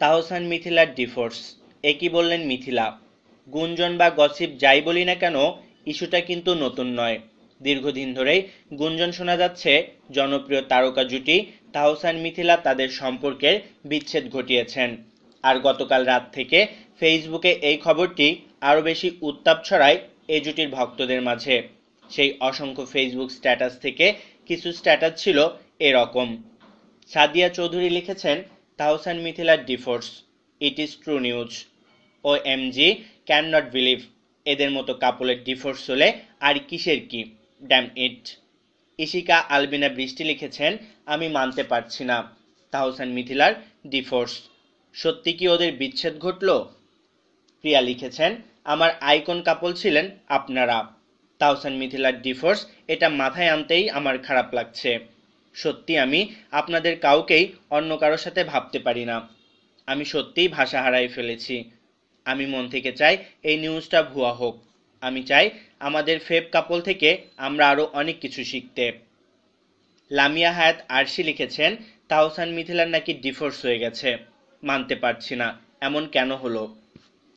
তাহসান মিথিলার ডিভোর্স একই বললেন মিথিলা? গুঞ্জন বা গসিপ যাই বলি না কেন, ইস্যুটা কিন্তু নতুন নয়। দীর্ঘদিন ধরেই গুঞ্জন শোনা যাচ্ছে, জনপ্রিয় তারকা জুটি তাহসান মিথিলা তাদের সম্পর্কের বিচ্ছেদ ঘটিয়েছেন। আর গতকাল রাত থেকে ফেসবুকে এই খবরটি আরও বেশি উত্তাপ ছড়ায় এ জুটির ভক্তদের মাঝে। সেই অসংখ্য ফেসবুক স্ট্যাটাস থেকে কিছু স্ট্যাটাস ছিল এরকম। সাদিয়া চৌধুরী লিখেছেন তাহসান মিথিলার divorce it is true news O M G can not believe এদের মতো কাপলের ডিভোর্স হলে আর কিসের কি? ড্যাম ইট ইশিকা আলবিনা বৃষ্টি লিখেছেন, আমি মানতে পারছি না তাহসান মিথিলার ডিভোর্স সত্যি কি ওদের বিচ্ছেদ ঘটল? প্রিয়া লিখেছেন, আমার আইকন কাপল ছিলেন আপনারা। তাহসান মিথিলার ডিভোর্স এটা মাথায় আনতেই আমার খারাপ লাগছে। সত্যি আমি আপনাদের কাউকেই অন্য কারোর সাথে ভাবতে পারি না। আমি সত্যিই ভাষা হারাই ফেলেছি। আমি মন থেকে চাই এই নিউজটা ভুয়া হোক। আমি চাই আমাদের ফেব কাপল থেকে আমরা আরও অনেক কিছু শিখতে। লামিয়া হায়াত আরশি লিখেছেন তাহসান মিথিলার নাকি ডিভোর্স হয়ে গেছে। মানতে পারছি না, এমন কেন হলো?